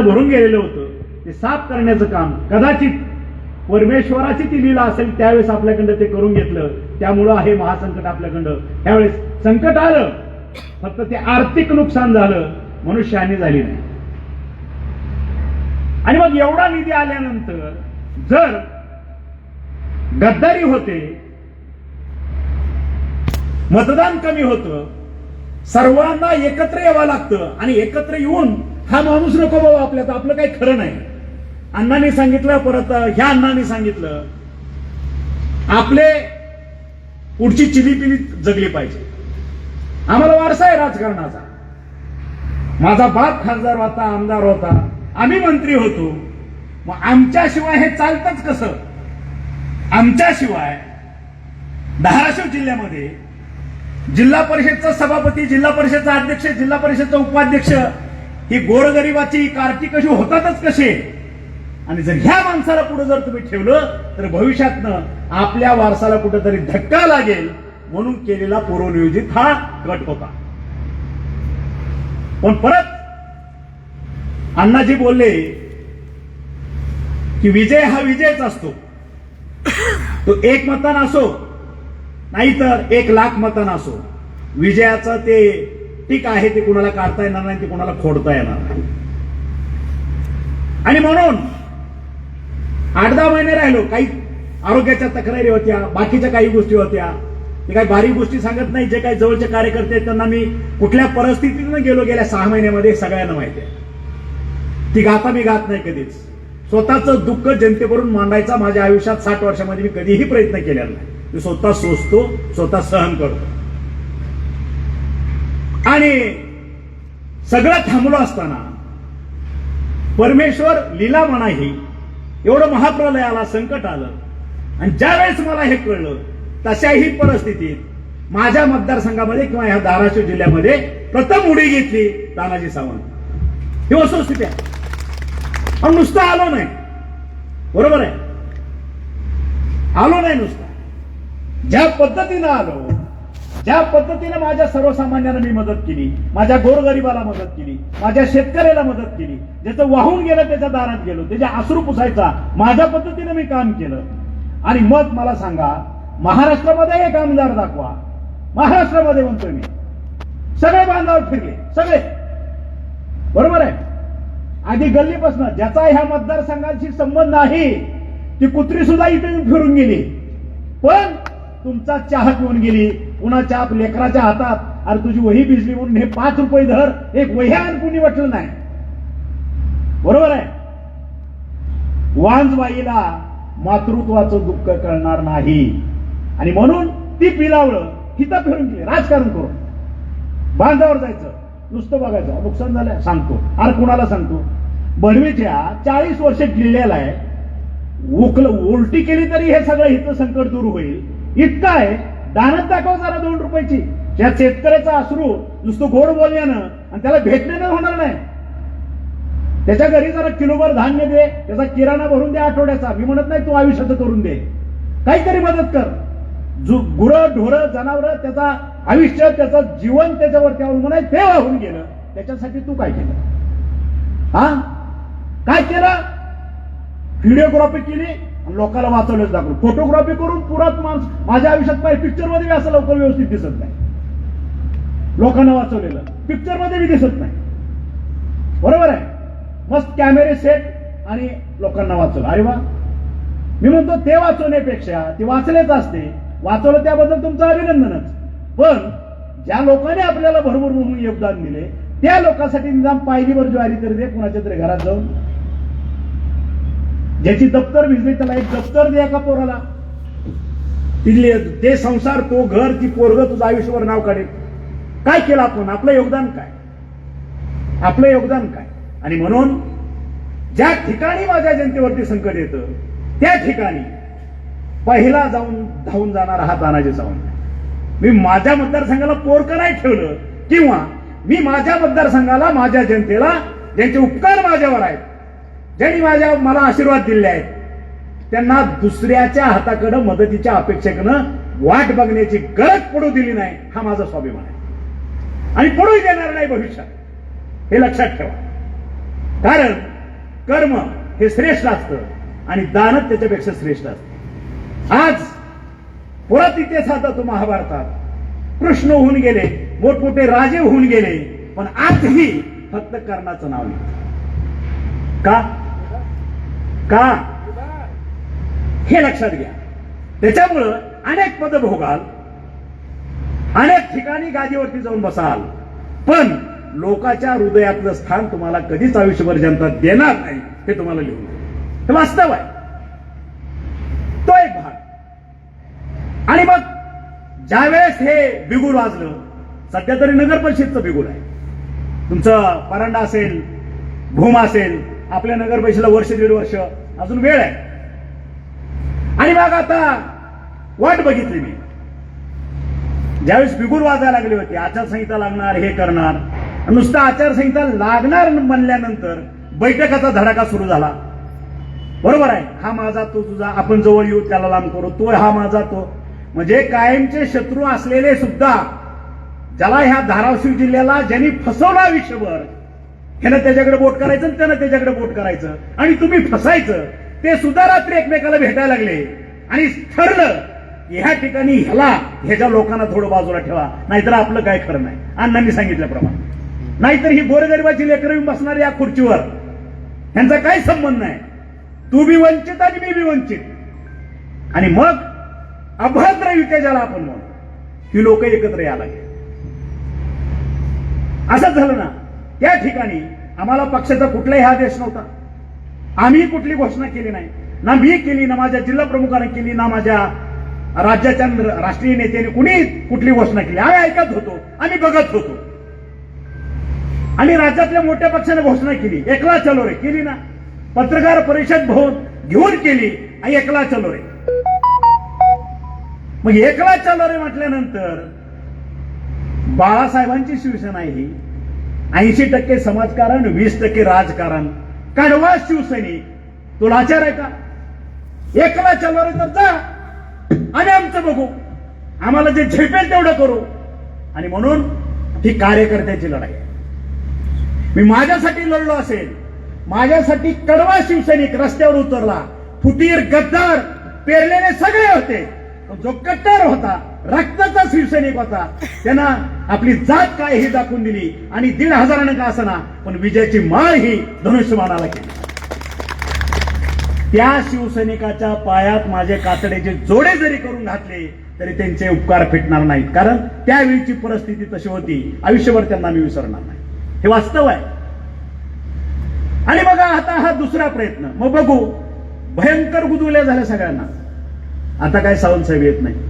भरून गेलेलं होतं. ते साफ करण्याचं काम कदाचित परमेश्वराची ती लीला असेल त्यावेळेस आपल्याकडं ते करून घेतलं. त्यामुळं हे महासंकट आपल्याकडं. त्यावेळेस संकट आलं. फक्त ते आर्थिक नुकसान झालं. मनुष्याने झाली नाही. आणि मग एवढा निधी आल्यानंतर जर गद्दारी होते मतदान कमी होतं सर्वांना एकत्र यावं लागतं आणि एकत्र येऊन हा माणूस नको बाबा आपल्यात आपलं काही खरं नाही. अण्णांनी सांगितलं परत ह्या अण्णांनी सांगितलं. आपले पुढची चिलीपिली जगली पाहिजे. आम्हाला वारसा आहे राजकारणाचा. माझा बाप खासदार होता आमदार होता. आम्ही मंत्री होतो. मग आमच्याशिवाय हे चालतंच कसं? आमच्याशिवाय धाराशिव जिल्ह्यामध्ये जिल्हा परिषदचा सभापती जिल्हा परिषदचा अध्यक्ष जिल्हा परिषदचा उपाध्यक्ष ही गोरगरिबाची कार्टी कशी होतातच कसे? आणि जर ह्या माणसाला पुढे जर तुम्ही ठेवलं तर भविष्यातनं आपल्या वारसाला कुठेतरी धक्का लागेल म्हणून केलेला पूर्वनियोजित हा गट होता. पण परत अण्णाजी बोलले की विजय हा विजयच असतो. तो एक मतान असो नाहीतर एक लाख मतान असो. विजयाचं ते पीक आहे ते कुणाला काढता येणार नाही ते कुणाला खोडता येणार नाही. आणि म्हणून आठ दहा महिने राहिलो काही आरोग्याच्या तक्रारी होत्या बाकीच्या काही गोष्टी होत्या. ते काही बारीक गोष्टी सांगत नाही जे काही जवळचे कार्यकर्ते आहेत त्यांना मी कुठल्या परिस्थितीतून गेलो गेल्या सहा महिन्यामध्ये सगळ्यांना माहिती आहे. ती गाता मी गात नाही कधीच. स्वतःचं दुःख जनतेकडून मांडायचा माझ्या आयुष्यात साठ वर्षामध्ये मी कधीही प्रयत्न केलेला नाही. मी स्वतः सोचतो स्वतः सहन करतो. आणि सगळं थांबलो असताना परमेश्वर लीला म्हणा ही एवढं महाप्रलय आला संकट आलं. आणि ज्यावेळेस मला हे कळलं तशाही परिस्थितीत माझ्या मतदारसंघामध्ये किंवा ह्या धाराशिव जिल्ह्यामध्ये प्रथम उडी घेतली तानाजी सावंत. ही वस्तुस्थिती आहे. पण नुसतं आलो नाही. बरोबर आहे? आलो नाही नुसता. ज्या पद्धतीनं आलो ज्या पद्धतीने माझ्या सर्वसामान्यांना मी मदत केली माझ्या गोरगरिबाला मदत केली माझ्या शेतकऱ्याला मदत केली ज्याचं वाहून गेलं त्याच्या दारात गेलो त्याच्या आसरू पुसायचा माझ्या पद्धतीनं मी काम केलं. आणि मग मला सांगा महाराष्ट्रामध्ये एक आमदार दाखवा. महाराष्ट्रामध्ये म्हणतोय मी. सगळे बांधावर फिरले सगळे. बरोबर आहे? आधी गल्लीपासून ज्याचा ह्या मतदारसंघाशी संबंध आहे ती कुत्री सुद्धा इथे फिरून गेली. पण तुमचा चाहत पिऊन गेली कुणाच्या आप- लेकराच्या हातात अरे तुझी वही भिजली म्हणून हे पाच रुपये धर एक वह्यान कुणी वाटलं नाही. बरोबर आहे? वांजबाईला मातृत्वाचं दुःख कळणार नाही. आणि म्हणून ती पिलावळ हिता फिरून गेली राजकारण करून. बांधावर जायचं नुसतं बघायचं नुकसान झालं सांगतो. अरे कुणाला सांगतो? बडवीच्या चाळीस वर्ष जिल्ह्याला आहे. उकल उलटी केली तरी हे सगळं हित संकट दूर होईल. इतकं आहे दानच दाखव जरा दोन रुपयाची. या शेतकऱ्याचा अश्रू नुसतं गोड बोलण्यानं आणि त्याला भेटण्यानं होणार नाही. त्याच्या घरी जरा किलोभर धान्य दे त्याचा किराणा भरून दे आठवड्याचा. मी म्हणत नाही तू आयुष्याचं करून दे. काहीतरी मदत कर. गुरं ढोरं जनावर त्याचा आयुष्य त्याचं जीवन त्याच्यावरती अवलंबून आहे ते वाहून गेलं. त्याच्यासाठी तू काय केलं? हा? काय केलं? व्हिडिओग्राफी केली? लोकांना वाचवलेच दाखवलं. फोटोग्राफी करून पुरात माणूस माझ्या आयुष्यात पाहिजे पिक्चरमध्ये बी असं लवकर व्यवस्थित दिसत नाही. लोकांना वाचवलेलं. पिक्चरमध्ये बी दिसत नाही. बरोबर आहे? मस्त कॅमेरे सेट आणि लोकांना वाचवलं. अरे वा. मी म्हणतो ते वाचवण्यापेक्षा ते वाचलेच असते. वाचवलं त्याबद्दल तुमचं अभिनंदनच. पण ज्या लोकांनी आपल्याला भरभर म्हणून योगदान दिले त्या लोकांसाठी निदान पायरीवर ज्वारी तरी दे कुणाच्या तरी घरात जाऊन. ज्याची दप्तर भिजली त्याला एक दप्तर द्या का पोराला? तिथले ते संसार तो घर ती पोरग तुझं आयुष्यभर नाव काढेल. काय केलं आपण? आपलं योगदान काय? आपलं योगदान काय? आणि म्हणून ज्या ठिकाणी माझ्या जनतेवरती संकट येतं त्या ठिकाणी पहिला जाऊन धावून जाणार हा तानाजी सावंत मी माझ्या मतदारसंघाला पोरकं नाही ठेवलं. किंवा मी माझ्या मतदारसंघाला माझ्या जनतेला ज्यांचे उपकार माझ्यावर आहेत ज्यांनी माझ्या मला आशीर्वाद दिले आहेत त्यांना दुसऱ्याच्या हाताकडं मदतीच्या अपेक्षेकडनं वाट बघण्याची गरज पडू दिली नाही हा माझा स्वाभिमान आहे. आणि पडूही देणार नाही भविष्यात. हे लक्षात ठेवा. कारण कर्म हे श्रेष्ठ असतं आणि दानच त्याच्यापेक्षा श्रेष्ठ असतं. आज परत इथे तो महाभारतात. कृष्ण होऊन गेले मोठमोठे राजे होऊन गेले पण आजही फक्त कर्णाचं नाव नाही का? का? हे लक्षात घ्या. त्याच्यामुळं अनेक पद भोगाल अनेक ठिकाणी गादीवरती जाऊन बसाल. पण लोकाच्या हृदयातलं स्थान तुम्हाला कधीच आयुष्यभर जनता देणार नाही हे तुम्हाला लिहून हे वास्तव आहे. तो एक भाग. आणि मग ज्यावेळेस हे बिगुल वाजलं सध्या तरी नगर परिषदचं बिगुल आहे. तुमचं परांडा असेल भूम असेल आपल्या नगर परिषदेला वर्ष दीड वर्ष. अजून वेळ आहे. आणि मग आता वाट बघितली मी. ज्यावेळेस बिगुल वाजायला लागली होती आचारसंहिता लागणार हे करणार. नुसतं आचारसंहिता लागणार म्हणल्यानंतर बैठकाचा धडाका सुरू झाला. बरोबर आहे हा माझा तो तुझा आपण जवळ येऊ त्याला लांब करू. तो हा माझा तो. म्हणजे कायमचे शत्रू असलेले सुद्धा ज्याला ह्या धाराशिव जिल्ह्याला ज्यांनी फसवला आयुष्यभर ह्यानं त्याच्याकडे बोट करायचं आणि त्यानं त्याच्याकडे बोट करायचं. आणि तुम्ही फसायचं. ते सुद्धा रात्री एकमेकाला भेटायला लागले. आणि ठरलं ह्या ठिकाणी ह्याला ह्याच्या लोकांना थोडं बाजूला ठेवा. नाहीतर आपलं काय खरं नाही. अण्णांनी सांगितल्याप्रमाणे नाहीतर ही गोरगरिबाची लेकर येऊन बसणार या खुर्चीवर. ह्यांचा काही संबंध नाही. तू बी वंचित आणि मी बी वंचित. आणि मग अभद्र युत्या ज्याला आपण म्हणू. ही लोक एकत्र यायला लागले. असंच झालं ना. त्या ठिकाणी आम्हाला पक्षाचा कुठलाही आदेश नव्हता. आम्ही कुठली घोषणा केली नाही. ना मी केली ना माझ्या जिल्हा प्रमुखाने केली ना माझ्या राज्याच्या राष्ट्रीय नेत्याने कुणी कुठली घोषणा केली. आम्ही ऐकत होतो आम्ही बघत होतो. आणि राज्यातल्या मोठ्या पक्षाने घोषणा केली. एकला चलो रे केली ना. पत्रकार परिषद भवन घेऊन केली आणि एकला चलो रे. मग एकला चलो रे म्हटल्यानंतर बाळासाहेबांची शिवसेना ही. ऐंशी टक्के समाजकारण वीस टक्के राजकारण. कडवा शिवसैनिक तो लाचार आहे का? एकला चलो तर जा. आणि आमचं बघू. आम्हाला जे झेपेल तेवढं करू. आणि म्हणून ही कार्यकर्त्याची लढाई. मी माझ्यासाठी लढलो असेल. माझ्यासाठी कडवा शिवसैनिक रस्त्यावर उतरला. फुटीर गद्दार पेरलेले सगळे होते. जो कट्टर होता सैनिक शिवसैनिक होता. त्यांना आपली जात काय ही दाखवून दिली. आणि दीड हजारानं का असना पण विजयाची माळ ही धनुष्यमानाला केली. त्या शिवसैनिकाच्या पायात माझे कातड्याचे जोडे जरी करून घातले तरी त्यांचे उपकार फिटणार नाहीत. कारण त्यावेळीची परिस्थिती तशी होती. आयुष्यभर त्यांना मी विसरणार नाही. हे वास्तव आहे. आणि बघा आता हा दुसरा प्रयत्न. मग बघू. भयंकर गुदुल्या झाल्या सगळ्यांना. आता काय सावंत साहेब येत नाही